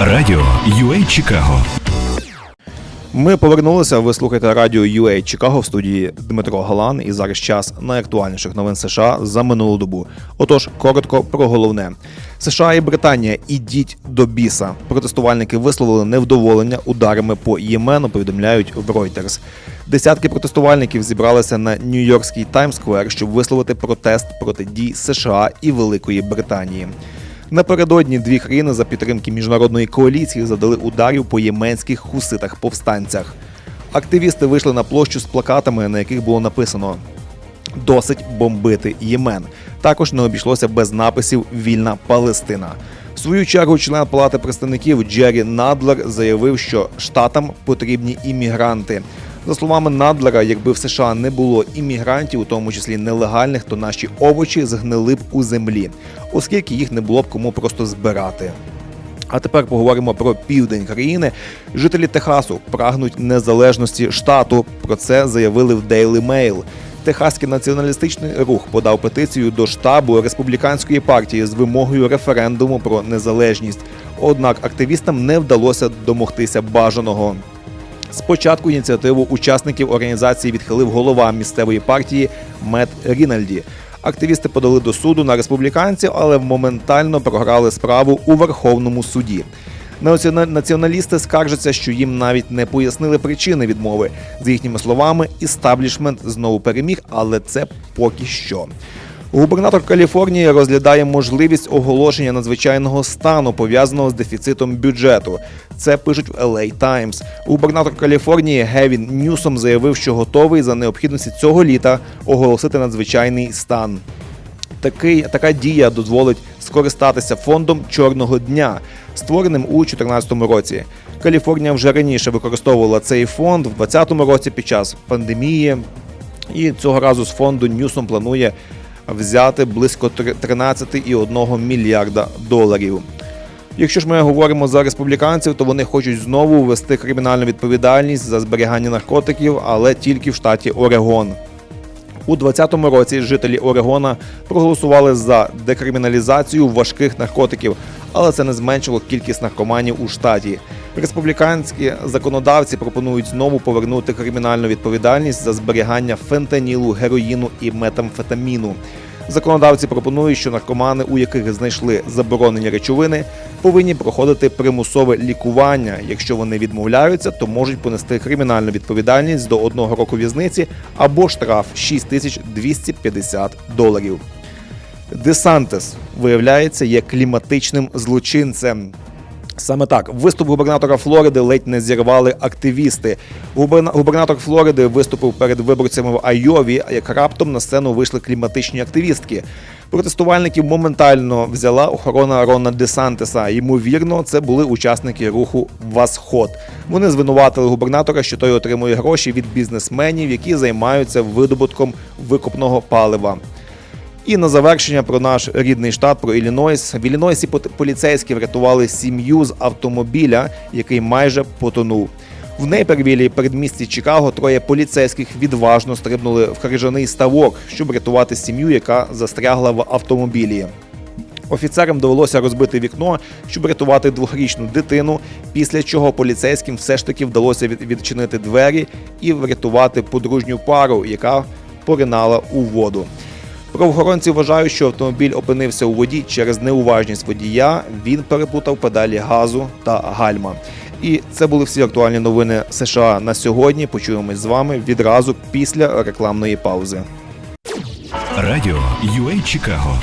Радіо UA Чикаго. Ми повернулися. Ви слухаєте радіо UA Чикаго в студії Дмитро Галан. І зараз час найактуальніших новин США за минулу добу. Отож, коротко про головне: США і Британія ідіть до біса. Протестувальники висловили невдоволення ударами по Ємену. Повідомляють в Reuters. Десятки протестувальників зібралися на Нью-Йоркський Таймс-сквер, щоб висловити протест проти дій США і Великої Британії. Напередодні дві країни за підтримки міжнародної коаліції задали ударів по єменських хуситах-повстанцях. Активісти вийшли на площу з плакатами, на яких було написано Досить бомбити Ємен. Також не обійшлося без написів Вільна Палестина. В свою чергу член палати представників Джері Надлер заявив, що штатам потрібні іммігранти. За словами Надлера, якби в США не було іммігрантів, у тому числі нелегальних, то наші овочі згнили б у землі, оскільки їх не було б кому просто збирати. А тепер поговоримо про південь країни. Жителі Техасу прагнуть незалежності штату. Про це заявили в Daily Mail. Техаський націоналістичний рух подав петицію до штабу республіканської партії з вимогою референдуму про незалежність. Однак активістам не вдалося домогтися бажаного. Спочатку ініціативу учасників організації відхилив голова місцевої партії Мет Рінальді. Активісти подали до суду на республіканців, але моментально програли справу у Верховному суді. Націона- Націоналісти скаржаться, що їм навіть не пояснили причини відмови. За їхніми словами, істаблішмент знову переміг, але це поки що. Губернатор Каліфорнії розглядає можливість оголошення надзвичайного стану, пов'язаного з дефіцитом бюджету. Це пишуть в LA Times. Губернатор Каліфорнії Гевін Ньюсом заявив, що готовий за необхідності цього літа оголосити надзвичайний стан. Такий, така дія дозволить скористатися фондом чорного дня, створеним у 2014 році. Каліфорнія вже раніше використовувала цей фонд в 2020 році під час пандемії. І цього разу з фонду Ньюсом планує взяти близько три- 13,1 мільярда доларів. Якщо ж ми говоримо за республіканців, то вони хочуть знову ввести кримінальну відповідальність за зберігання наркотиків, але тільки в штаті Орегон. У 2020 році жителі Орегона проголосували за декриміналізацію важких наркотиків, але це не зменшило кількість наркоманів у штаті. Республіканські законодавці пропонують знову повернути кримінальну відповідальність за зберігання фентанілу, героїну і метамфетаміну. Законодавці пропонують, що наркомани, у яких знайшли заборонені речовини, повинні проходити примусове лікування. Якщо вони відмовляються, то можуть понести кримінальну відповідальність до одного року в'язниці або штраф 6250 доларів. Десантес виявляється є кліматичним злочинцем. Саме так, виступ губернатора Флориди ледь не зірвали активісти. Губернатор Флориди виступив перед виборцями в Айові, як раптом на сцену вийшли кліматичні активістки. Протестувальників моментально взяла охорона Рона Десантеса. Ймовірно, це були учасники руху Восход. Вони звинуватили губернатора, що той отримує гроші від бізнесменів, які займаються видобутком викопного палива. І на завершення про наш рідний штат, про Іллінойс. В Іллінойсі поліцейські врятували сім'ю з автомобіля, який майже потонув. В Нейпервілі, передмісті Чикаго, троє поліцейських відважно стрибнули в крижаний ставок, щоб рятувати сім'ю, яка застрягла в автомобілі. Офіцерам довелося розбити вікно, щоб рятувати двохрічну дитину. Після чого поліцейським все ж таки вдалося відчинити двері і врятувати подружню пару, яка поринала у воду. Правоохоронці вважають, що автомобіль опинився у воді через неуважність водія. Він перепутав педалі газу та гальма. І це були всі актуальні новини США на сьогодні. Почуємось з вами відразу після рекламної паузи. Радіо UA Чикаго.